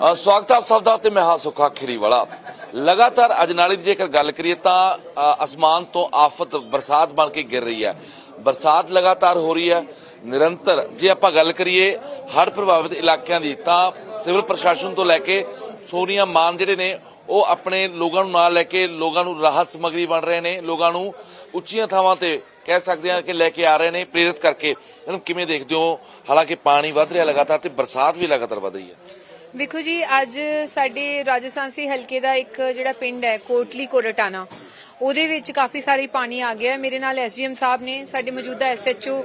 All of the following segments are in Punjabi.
ਸਵਾਗਤ ਹੈ ਆਪ ਸਭ ਦਾ ਤੇ ਮੈਂ ਹਾਂ ਸੁਖਾ ਖੀਰੀਵਾਲਾ। ਲਗਾਤਾਰ ਅਜਨਾਲੀ ਦੀ ਜੇਕਰ ਗੱਲ ਕਰੀਏ ਤਾਂ ਅਸਮਾਨ ਤੋਂ ਆਫਤ ਬਰਸਾਤ ਬਣ ਕੇ ਗਿਰ ਰਹੀ ਹੈ। ਬਰਸਾਤ ਲਗਾਤਾਰ ਹੋ ਰਹੀ ਹੈ, ਨਿਰੰਤਰ। ਜੇ ਆਪਾਂ ਗੱਲ ਕਰੀਏ ਹੜ੍ਹ ਪ੍ਰਭਾਵਿਤ ਇਲਾਕਿਆਂ ਦੀ, ਤਾਂ ਸਿਵਲ ਪ੍ਰਸ਼ਾਸਨ ਤੋਂ ਲੈ ਕੇ ਸੋਨੀਆ ਮਾਨ ਜਿਹੜੇ ਨੇ, ਉਹ ਆਪਣੇ ਲੋਕਾਂ ਨੂੰ ਨਾਲ ਲੈ ਕੇ ਲੋਕਾਂ ਨੂੰ ਰਾਹਤ ਸਮਗਰੀ ਬਣ ਰਹੇ ਨੇ, ਲੋਕਾਂ ਨੂੰ ਉੱਚੀਆਂ ਥਾਵਾਂ ਤੇ ਕਹਿ ਸਕਦੇ ਆ ਕਿ ਲੈ ਕੇ ਆ ਰਹੇ ਨੇ, ਪ੍ਰੇਰਿਤ ਕਰਕੇ। ਇਹਨੂੰ ਕਿਵੇਂ ਦੇਖਦੇ ਹੋ? ਹਾਲਾਂਕਿ ਪਾਣੀ ਵੱਧ ਰਿਹਾ ਲਗਾਤਾਰ ਤੇ ਬਰਸਾਤ ਵੀ ਲਗਾਤਾਰ ਵਧ ਰਹੀ ਹੈ। ਵੇਖੋ ਜੀ, ਅੱਜ ਸਾਡੇ ਰਾਜਸਥਾਨਸੀ ਹਲਕੇ ਦਾ ਇੱਕ ਜਿਹੜਾ ਪਿੰਡ ਹੈ, ਕੋਟਲੀ ਕੋਰਟਾਨਾ ਉਹਦੇ ਵਿੱਚ ਕਾਫੀ ਸਾਰੀ ਪਾਣੀ ਆ ਗਿਆ ਮੇਰੇ ਨਾਲ ਐਸਡੀਐਮ ਸਾਹਿਬ ਨੇ, ਸਾਡੇ ਮੌਜੂਦਾ ਐਸਐਚਓ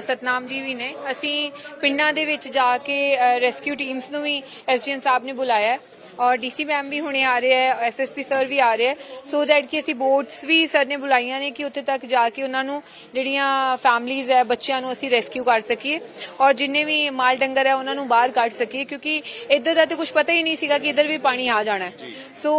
ਸਤਨਾਮ ਜੀ ਵੀ ਨੇ। ਅਸੀਂ ਪਿੰਡਾਂ ਦੇ ਵਿੱਚ ਜਾ ਕੇ ਰੈਸਕਿਊ ਟੀਮਸ ਨੂੰ ਵੀ ਐਸਡੀਐਮ ਸਾਹਿਬ ਨੇ ਬੁਲਾਇਆ ਔਰ ਡੀਸੀ ਮੈਮ ਵੀ ਹੁਣੇ ਆ ਰਹੇ ਹੈ ਐਸਐਸਪੀ ਸਰ ਵੀ ਆ ਰਹੇ ਹੈ। ਸੋ ਦੈਟ ਕਿ ਅਸੀਂ ਬੋਟਸ ਵੀ ਸਰ ਨੇ ਬੁਲਾਈਆਂ ਨੇ ਕਿ ਉੱਥੇ ਤੱਕ ਜਾ ਕੇ ਉਹਨਾਂ ਨੂੰ ਜਿਹੜੀਆਂ ਫੈਮਲੀਜ਼ ਹੈ ਬੱਚਿਆਂ ਨੂੰ ਅਸੀਂ ਰੈਸਕਿਊ ਕਰ ਸਕੀਏ ਔਰ ਜਿੰਨੇ ਵੀ ਮਾਲ ਡੰਗਰ ਹੈ ਉਹਨਾਂ ਨੂੰ ਬਾਹਰ ਕੱਢ ਸਕੀਏ ਕਿਉਂਕਿ ਇੱਧਰ ਦਾ ਤੇ ਕੁਝ ਪਤਾ ਹੀ ਨਹੀਂ ਸੀਗਾ ਕਿ ਇੱਧਰ ਵੀ ਪਾਣੀ ਆ ਜਾਣਾ ਹੈ। ਸੋ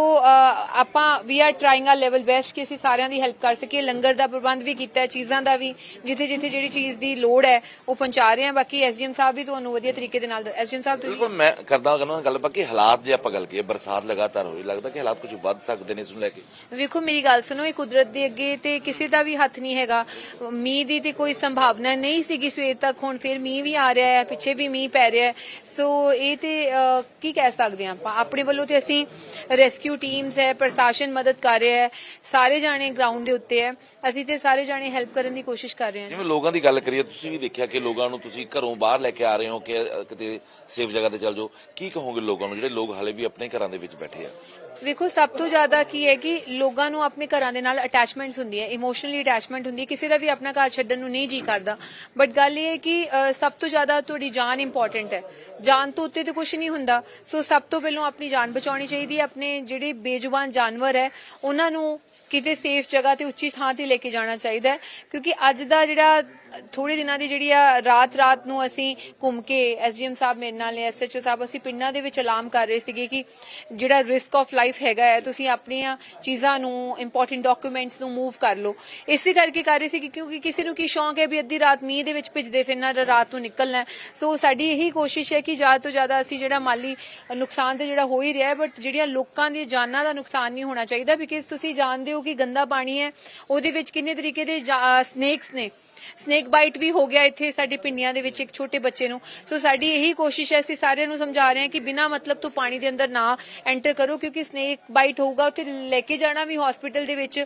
ਆਪਾਂ we are trying our level best ਕਿ ਅਸੀਂ ਸਾਰਿਆਂ ਦੀ ਹੈਲਪ ਕਰ ਸਕੀਏ। ਲੰਗਰ ਦਾ ਪ੍ਰਬੰਧ ਵੀ ਕੀਤਾ ਹੈ ਚੀਜ਼ਾਂ ਦਾ ਵੀ ਜਿੱਥੇ ਜਿੱਥੇ ਜਿਹੜੀ ਚੀਜ਼ ਦੀ ਲੋੜ ਹੈ ਉਹ ਪਹੁੰਚਾ ਰਹੇ ਹਾਂ। ਬਾਕੀ ਐਸਡੀਐਮ ਸਾਹਿਬ ਵੀ ਤੁਹਾਨੂੰ ਵਧੀਆ ਤਰੀਕੇ ਦੇ ਨਾਲ ਐਸਡੀਐਮ ਸਾਹਿਬ ਬਿਲਕੁਲ ਮੈਂ ਕਰਦਾ ਕਰਨਾ ਗੱਲ ਬਾਕੀ ਹਾਲਾਤ ਜੇ ਆਪਾਂ ਗੱਲ ਕਰੀਏ ਬਰਸਾਤ ਲਗਾਤਾਰ ਹੋ ਰਹੀ ਲੱਗਦਾ ਕਿ ਹਾਲਾਤ ਕੁਝ ਵੱਧ ਸਕਦੇ ਨੇ ਇਸ ਨੂੰ ਲੈ ਕੇ। ਵੇਖੋ ਮੇਰੀ ਗੱਲ ਸੁਣੋ ਇਹ ਕੁਦਰਤ ਦੇ ਅੱਗੇ ਤੇ ਕਿਸੇ ਦਾ ਵੀ ਹੱਥ ਨਹੀਂ ਹੈਗਾ। ਮੀਂਹ ਦੀ ਤੇ ਕੋਈ ਸੰਭਾਵਨਾ ਨਹੀਂ ਸੀਗੀ ਸਵੇਰ ਤੱਕ ਹੁਣ ਫਿਰ ਮੀਂਹ ਵੀ ਆ ਰਿਹਾ ਹੈ ਪਿੱਛੇ ਵੀ ਮੀਂਹ ਪੈ ਰਿਹਾ ਹੈ। ਸੋ ਇਹ ਤੇ ਅਹ, ਕੀ ਕਹਿ ਸਕਦੇ ਹਾਂ ਆਪਾਂ? ਆਪਣੇ ਵੱਲੋਂ ਤੇ ਅਸੀਂ ਰੈਸਕਿਊ ਟੀਮਸ ਹੈ ਪ੍ਰਸ਼ਾਸਨ ਮਦਦ ਕਰ ਰਿਹਾ ਹੈ। ਸਾਰੇ ਜਾਣੇ ਗਰਾਊਂਡ ਦੇ ਉੱਤੇ ਹੈ। ਅਸੀਂ ਤੇ ਸਾਰੇ ਜਾਣੇ ਹੈਲਪ ਕਰਨ ਦੀ ਕੋਸ਼ਿਸ਼ ਕਰ ਰਹੇ ਹਾਂ। ਜਿਵੇਂ ਲੋਕਾਂ ਦੀ ਗੱਲ ਕਰੀਏ ਤੁਸੀਂ ਵੀ ਦੇਖਿਆ ਕਿ ਲੋਕਾਂ ਨੂੰ ਤੁਸੀਂ ਘਰੋਂ ਬਾਹਰ ਲੈ ਕੇ ਆ ਰਹੇ ਹੋ ਕਿ ਅ, ਕਿਤੇ ਸੇਫ ਜਗ੍ਹਾ ਤੇ ਚੱਲ ਜਾਓ। ਕੀ ਕਹੋਗੇ ਲੋਕਾਂ ਨੂੰ? ਜਿਹੜੇ ਲੋਕ ਹਾਲੇ ਵੀ ਆਪਣੇ ਘਰਾਂ ਦੇ ਵਿੱਚ ਬੈਠੇ ਆ। ਵੇਖੋ, ਸਭ ਤੋਂ ਜ਼ਿਆਦਾ ਕੀ ਹੈ ਕਿ ਲੋਕਾਂ ਨੂੰ ਆਪਣੇ ਘਰਾਂ ਦੇ ਨਾਲ ਅਟੈਚਮੈਂਟਸ ਹੁੰਦੀ ਹੈ ਇਮੋਸ਼ਨਲੀ ਅਟੈਚਮੈਂਟ ਹੁੰਦੀ ਹੈ, ਕਿਸੇ ਦਾ ਵੀ ਆਪਣਾ ਘਰ ਛੱਡਣ ਨੂੰ ਨਹੀਂ ਜੀ ਕਰਦਾ। ਬਟ ਗੱਲ ਇਹ ਹੈ ਕਿ ਸਭ ਤੋਂ ਜ਼ਿਆਦਾ ਤੁਹਾਡੀ ਜਾਨ ਇੰਪੋਰਟੈਂਟ ਹੈ। ਜਾਨ ਤੋਂ ਉੱਤੇ ਤੇ ਕੁਝ ਨਹੀਂ ਹੁੰਦਾ। ਸੋ ਸਭ ਤੋਂ ਪਹਿਲਾਂ ਆਪਣੀ ਜਾਨ ਬਚਾਉਣੀ ਚਾਹੀਦੀ ਹੈ, ਆਪਣੇ ਜਿਹੜੇ ਬੇਜ਼ੁਬਾਨ ਜਾਨਵਰ ਹੈ, ਉਹਨਾਂ ਨੂੰ ਕਿਤੇ ਸੇਫ ਜਗ੍ਹਾ ਤੇ ਉੱਚੀ ਥਾਂ ਤੇ ਲੈ ਕੇ ਜਾਣਾ ਚਾਹੀਦਾ ਹੈ, ਕਿਉਂਕਿ ਅੱਜ ਦਾ ਜਿਹੜਾ ਥੋੜੇ ਦਿਨਾਂ ਦੀ ਜਿਹੜੀ ਆ ਰਾਤ ਰਾਤ ਨੂੰ ਅਸੀਂ ਘੁੰਮ ਕੇ ਐਸਡੀਐਮ ਸਾਹਿਬ ਮੇਰੇ ਨਾਲ ਐਸਐਚਓ ਸਾਹਿਬ, ਅਸੀਂ ਪਿੰਡਾਂ ਦੇ ਵਿੱਚ ਅਲਾਰਮ ਕਰ ਰਹੇ ਸੀਗੇ ਕਿ ਜਿਹੜਾ ਰਿਸਕ ਆਫ ਲਾਈਫ ਹੈਗਾ ਹੈ, ਤੁਸੀਂ ਆਪਣੀਆਂ ਚੀਜ਼ਾਂ ਨੂੰ ਇੰਪੋਰਟੈਂਟ ਡਾਕੂਮੈਂਟਸ ਨੂੰ ਮੂਵ ਕਰ ਲਓ। ਇਸੇ ਕਰਕੇ ਕਰ ਰਹੇ ਸੀ ਕਿਉਂਕਿ ਕਿਸੇ ਨੂੰ ਕੀ ਸ਼ੌਂਕ ਹੈ ਵੀ ਅੱਧੀ ਰਾਤ ਮੀਂਹ ਦੇ ਵਿੱਚ ਭਿੱਜਦੇ ਫਿਰਨਾ ਰਾਤ ਨੂੰ ਨਿਕਲਣਾ ਸੋ ਸਾਡੀ ਇਹੀ ਕੋਸ਼ਿਸ਼ ਹੈ ਕਿ ਜ਼ਿਆਦਾ ਤੋਂ ਜ਼ਿਆਦਾ ਅਸੀਂ ਜਿਹੜਾ ਮਾਲੀ ਨੁਕਸਾਨ ਤੇ ਜਿਹੜਾ ਹੋ ਹੀ ਰਿਹਾ ਹੈ ਬਟ ਜਿਹੜੀਆਂ ਲੋਕਾਂ ਦੀ ਜਾਨਾਂ ਦਾ ਨੁਕਸਾਨ ਨਹੀਂ ਹੋਣਾ ਚਾਹੀਦਾ ਬਿਕਾਜ਼ ਤੁਸੀਂ ਜਾਣਦੇ ਹੋ ਕਿ ਗੰਦਾ ਪਾਣੀ ਹੈ ਉਹਦੇ ਵਿੱਚ ਕਿੰਨੇ ਤਰੀਕੇ ਦੇ ਸਨੇਕਸ ਨੇ? ਸਨੇਕ ਬਾਈਟ ਵੀ ਹੋ ਗਿਆ ਇੱਥੇ ਸਾਡੇ ਪਿੰਡੀਆਂ ਦੇ ਵਿੱਚ ਇੱਕ ਛੋਟੇ ਬੱਚੇ ਨੂੰ। ਸੋ ਸਾਡੀ ਇਹੀ ਕੋਸ਼ਿਸ਼ ਹੈ, ਅਸੀਂ ਸਾਰਿਆਂ ਨੂੰ ਸਮਝਾ ਰਹੇ ਹਾਂ ਕਿ ਬਿਨਾਂ ਮਤਲਬ ਤੋਂ ਪਾਣੀ ਦੇ ਅੰਦਰ ਨਾ ਐਂਟਰ ਕਰੋ, ਕਿਉਂਕਿ ਸਨੇਕ ਬਾਈਟ ਹੋਊਗਾ, ਉੱਥੇ ਲੈ ਕੇ ਜਾਣਾ ਵੀ ਹਸਪੀਟਲ ਦੇ ਵਿੱਚ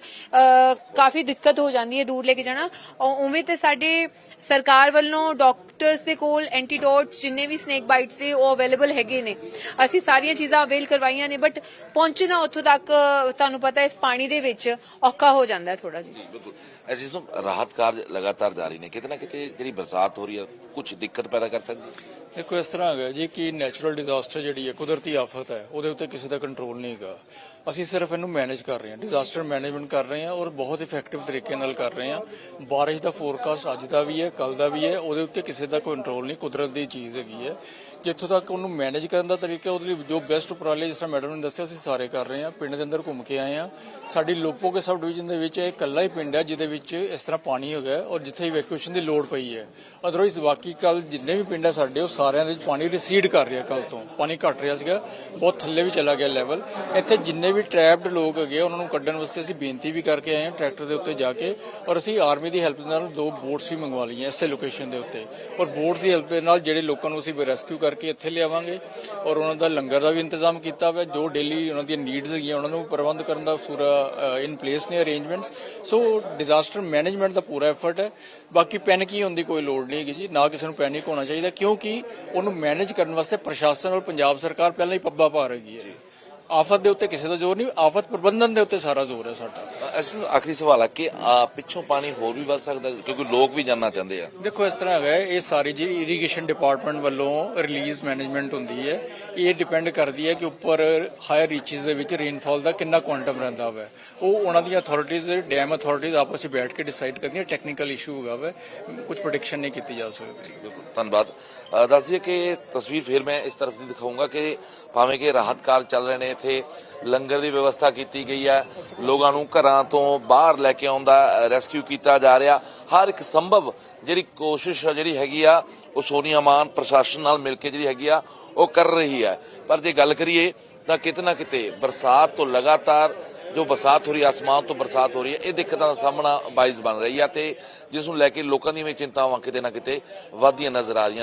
ਕਾਫੀ ਦਿੱਕਤ ਹੋ ਜਾਂਦੀ ਹੈ, ਦੂਰ ਲੈ ਕੇ ਜਾਣਾ। ਉਵੇਂ ਤੇ ਸਾਡੇ ਸਰਕਾਰ ਵੱਲੋਂ ਡਾਕਟਰਸ ਦੇ ਕੋਲ ਐਂਟੀਡੋਟਸ ਜਿੰਨੇ ਵੀ ਸਨੇਕ ਬਾਈਟਸ ਦੇ, ਉਹ ਅਵੇਲੇਬਲ ਹੈਗੇ ਨੇ। ਅਸੀਂ ਸਾਰੀਆਂ ਚੀਜ਼ਾਂ ਅਵੇਲ ਕਰਵਾਈਆਂ ਨੇ ਬਟ ਪਹੁੰਚਣਾ ਉੱਥੋਂ ਤੱਕ, ਤੁਹਾਨੂੰ ਪਤਾ ਇਸ ਪਾਣੀ ਦੇ ਵਿੱਚ ਔਖਾ ਹੋ ਜਾਂਦਾ ਥੋੜਾ ਜੀ, ਬਿਲਕੁਲ। ਐਸੀ ਤੋਂ ਰਾਹਤ ਕਾਰਜ ਲਗਾਤਾਰ ਜਾਰੀ ਨੇ ਕਿਤੇ ਨਾ ਕਿਤੇ ਜਿਹੜੀ ਬਰਸਾਤ ਹੋ ਰਹੀ ਹੈ ਕੁਝ ਦਿੱਕਤ ਪੈਦਾ ਕਰ ਸਕਦੀ ਹੈ? ਦੇਖੋ, ਇਸ ਤਰ੍ਹਾਂ ਹੈਗਾ ਜੀ ਕਿ ਨੈਚੁਰਲ ਡਿਜ਼ਾਸਟਰ ਜਿਹੜੀ ਹੈ, ਕੁਦਰਤੀ ਆਫਤ ਹੈ, ਉਹਦੇ ਉੱਤੇ ਕਿਸੇ ਦਾ ਕੰਟਰੋਲ ਨਹੀਂ ਹੈਗਾ। ਅਸੀਂ ਸਿਰਫ ਇਹਨੂੰ ਮੈਨੇਜ ਕਰ ਰਹੇ ਹਾਂ ਡਿਜ਼ਾਸਟਰ ਮੈਨੇਜਮੈਂਟ ਕਰ ਰਹੇ ਹਾਂ ਔਰ ਬਹੁਤ ਇਫੈਕਟਿਵ ਤਰੀਕੇ ਨਾਲ ਕਰ ਰਹੇ ਹਾਂ। ਬਾਰਿਸ਼ ਦਾ ਫੋਰਕਾਸਟ ਅੱਜ ਦਾ ਵੀ ਹੈ ਕੱਲ ਦਾ ਵੀ ਹੈ, ਉਹਦੇ ਉੱਤੇ ਕਿਸੇ ਦਾ ਕੰਟਰੋਲ ਨਹੀਂ, ਕੁਦਰਤ ਦੀ ਚੀਜ਼ ਹੈਗੀ ਹੈ। ਜਿੱਥੋਂ ਤੱਕ ਉਹਨੂੰ ਮੈਨੇਜ ਕਰਨ ਦਾ ਤਰੀਕਾ ਉਹਦੇ ਲਈ ਜੋ ਬੈਸਟ ਉਪਰਾਲੇ ਜਿਸ ਤਰ੍ਹਾਂ ਮੈਡਮ ਨੇ ਦੱਸਿਆ, ਅਸੀਂ ਸਾਰੇ ਕਰ ਰਹੇ ਹਾਂ, ਪਿੰਡ ਦੇ ਅੰਦਰ ਘੁੰਮ ਕੇ ਆਏ ਹਾਂ। ਸਾਡੀ ਲੋਪੋ ਕੇ ਸਬ ਡਿਵੀਜ਼ਨ ਦੇ ਵਿੱਚ ਇਹ ਇਕੱਲਾ ਹੀ ਪਿੰਡ ਹੈ, ਜਿਹਦੇ ਵਿੱਚ ਇਸ ਤਰ੍ਹਾਂ ਪਾਣੀ ਹੋ ਗਿਆ ਔਰ ਜਿੱਥੇ ਇਵੈਕੂਏਸ਼ਨ ਦੀ ਲੋੜ ਪਈ ਹੈ। ਅਦਰਵਾਈਜ਼ ਬਾਕੀ ਕੱਲ ਜਿੰਨੇ ਵੀ ਪਿੰਡ ਹੈ ਸਾਡੇ, ਉਹ ਸਾਰਿਆਂ ਦੇ ਵਿੱਚ ਪਾਣੀ ਰਿਸੀਡ ਕਰ ਰਿਹਾ ਕੱਲ ਤੋਂ। ਪਾਣੀ ਘਟ ਰਿਹਾ ਸੀਗਾ, ਬਹੁਤ ਥੱਲੇ ਵੀ ਚਲਾ ਗਿਆ ਲੈਵਲ ਇੱਥੇ ਜਿੰਨੇ ਵੀ ਟ੍ਰੈਪਡ ਲੋਕ ਹੈਗੇ, ਉਹਨਾਂ ਨੂੰ ਕੱਢਣ ਵਾਸਤੇ ਅਸੀਂ ਬੇਨਤੀ ਵੀ ਕਰਕੇ ਆਏ ਹਾਂ ਟਰੈਕਟਰ ਦੇ ਉੱਤੇ ਜਾ ਕੇ ਔਰ ਅਸੀਂ ਆਰਮੀ ਦੀ ਹੈਲਪ ਨਾਲ ਦੋ ਬੋਟਸ ਵੀ ਮੰਗਵਾ ਲਈਆਂ ਇਸੇ ਲੋਕੇਸ਼ਨ ਦੇ ਉੱਤੇ। ਔਰ ਬੋਟਸ ਦੀ ਹੈਲਪ ਦੇ ਨਾਲ ਜਿਹੜੇ ਲੋਕਾਂ ਨੂੰ ਅਸੀਂ ਰੈਸਕਿਊ ਕਰਕੇ ਇੱਥੇ ਲਿਆਵਾਂਗੇ ਔਰ ਉਹਨਾਂ ਦਾ ਲੰਗਰ ਦਾ ਵੀ ਇੰਤਜ਼ਾਮ ਕੀਤਾ ਹੋਇਆ, ਜੋ ਡੇਲੀ ਉਹਨਾਂ ਦੀਆਂ ਨੀਡਸ ਹੈਗੀਆਂ, ਉਹਨਾਂ ਨੂੰ ਪ੍ਰਬੰਧ ਕਰਨ ਦਾ ਪੂਰਾ ਇਨ ਪਲੇਸ ਨੇ ਅਰੇਂਜਮੈਂਟਸ ਸੋ ਡਿਜ਼ਾਸਟਰ ਮੈਨੇਜਮੈਂਟ ਦਾ ਪੂਰਾ ਐਫਰਟ ਹੈ। ਬਾਕੀ ਪੈਨਿਕ ਹੀ ਹੋਣ ਦੀ ਕੋਈ ਲੋੜ ਨਹੀਂ ਹੈਗੀ ਜੀ, ਨਾ ਕਿਸੇ ਨੂੰ ਪੈਨਿਕ ਹੋਣਾ ਚਾਹੀਦਾ, ਕਿਉਂਕਿ ਉਹਨੂੰ ਮੈਨੇਜ ਕਰਨ ਵਾਸਤੇ ਪ੍ਰਸ਼ਾਸਨ ਔਰ ਪੰਜਾਬ ਸਰਕਾਰ ਪਹਿਲਾਂ ਹੀ ਪੱਬਾ ਪਾ ਰਹੀ ਹੈ। ਆਫਤ ਦੇ ਉੱਤੇ ਕਿਸੇ ਦਾ ਜ਼ੋਰ ਨਹੀਂ ਆਫਤ ਪ੍ਰਬੰਧਨ ਦੇ ਉੱਤੇ ਸਾਰਾ ਜ਼ੋਰ ਹੈ ਸਾਡਾ। ਇਸ ਨੂੰ ਆਖਰੀ ਸਵਾਲ ਆ ਕਿ ਆ, ਪਿੱਛੋਂ ਪਾਣੀ ਹੋਰ ਵੀ ਵੱਧ ਸਕਦਾ? ਕਿਉਂਕਿ ਲੋਕ ਵੀ ਜਾਨਣਾ ਚਾਹੁੰਦੇ ਆ। ਦੇਖੋ ਇਸ ਤਰ੍ਹਾਂ ਹੈਗਾ ਹੈ, ਇਹ ਸਾਰੀ ਜੀ ਇਰੀਗੇਸ਼ਨ ਡਿਪਾਰਟਮੈਂਟ ਵੱਲੋਂ ਰਿਲੀਜ਼ ਮੈਨੇਜਮੈਂਟ ਹੁੰਦੀ ਹੈ ਇਹ ਡਿਪੈਂਡ ਕਰਦੀ ਹੈ ਕਿ ਉੱਪਰ ਹਾਇਰ ਰੀਚਸ ਦੇ ਵਿੱਚ ਰੇਨਫਾਲ ਦਾ ਕਿੰਨਾ ਕੁਆਂਟਮ ਰਹਿੰਦਾ ਹੈ ਉਹ ਉਹਨਾਂ ਦੀਆਂ ਅਥਾਰਟੀਆਂ ਡੈਮ ਅਥਾਰਟੀਆਂ ਆਪਸ ਵਿੱਚ ਬੈਠ ਕੇ ਡਿਸਾਈਡ ਕਰਦੀਆਂ ਟੈਕਨੀਕਲ ਇਸ਼ੂ ਹੈਗਾ ਵਾ ਕੁਝ ਪ੍ਰੈਡਿਕਸ਼ਨ ਨਹੀਂ ਕੀਤੀ ਜਾ ਸਕਦੀ। ਬਿਲਕੁਲ ਧੰਨਵਾਦ। ਅ, ਦੱਸ ਦਈਏ ਕਿ ਤਸਵੀਰ ਫਿਰ ਮੈਂ ਇਸ ਤਰਫ ਦੀ ਦਿਖਾਉਂਗਾ ਕਿ ਭਾਵੇਂ ਕਿ ਰਾਹਤ ਕਾਰਜ ਚੱਲ ਰਹੇ ਨੇ ਇੱਥੇ ਲੰਗਰ ਦੀ ਵਿਵਸਥਾ ਕੀਤੀ ਗਈ ਹੈ। ਲੋਕਾਂ ਨੂੰ ਘਰਾਂ ਤੋਂ ਬਾਹਰ ਲੈ ਕੇ ਆਉਂਦਾ ਰੈਸਕਿਊ ਕੀਤਾ ਜਾ ਰਿਹਾ। ਹਰ ਇੱਕ ਸੰਭਵ ਜਿਹੜੀ ਕੋਸ਼ਿਸ਼ ਜਿਹੜੀ ਹੈਗੀ ਆ, ਉਹ ਸੋਨੀਆ ਮਾਨ ਪ੍ਰਸ਼ਾਸਨ ਨਾਲ ਮਿਲ ਕੇ ਜਿਹੜੀ ਹੈਗੀ ਆ, ਉਹ ਕਰ ਰਹੀ ਹੈ। ਪਰ ਜੇ ਗੱਲ ਕਰੀਏ ਤਾਂ ਕਿਤੇ ਨਾ ਕਿਤੇ ਬਰਸਾਤ ਤੋਂ ਲਗਾਤਾਰ ਜੋ ਬਰਸਾਤ ਹੋ ਰਹੀ ਹੈ ਆਸਮਾਨ ਤੋਂ ਬਰਸਾਤ ਹੋ ਰਹੀ ਹੈ, ਇਹ ਦਿੱਕਤਾਂ ਦਾ ਸਾਹਮਣਾ ਬਾਇਜ਼ ਬਣ ਰਹੀ ਹੈ ਤੇ ਜਿਸ ਨੂੰ ਲੈ ਕੇ ਲੋਕਾਂ ਦੀਆਂ ਵੀ ਚਿੰਤਾਵਾਂ ਕਿਤੇ ਨਾ ਕਿਤੇ ਵੱਧਦੀਆਂ ਨਜ਼ਰ ਆ ਰਹੀਆਂ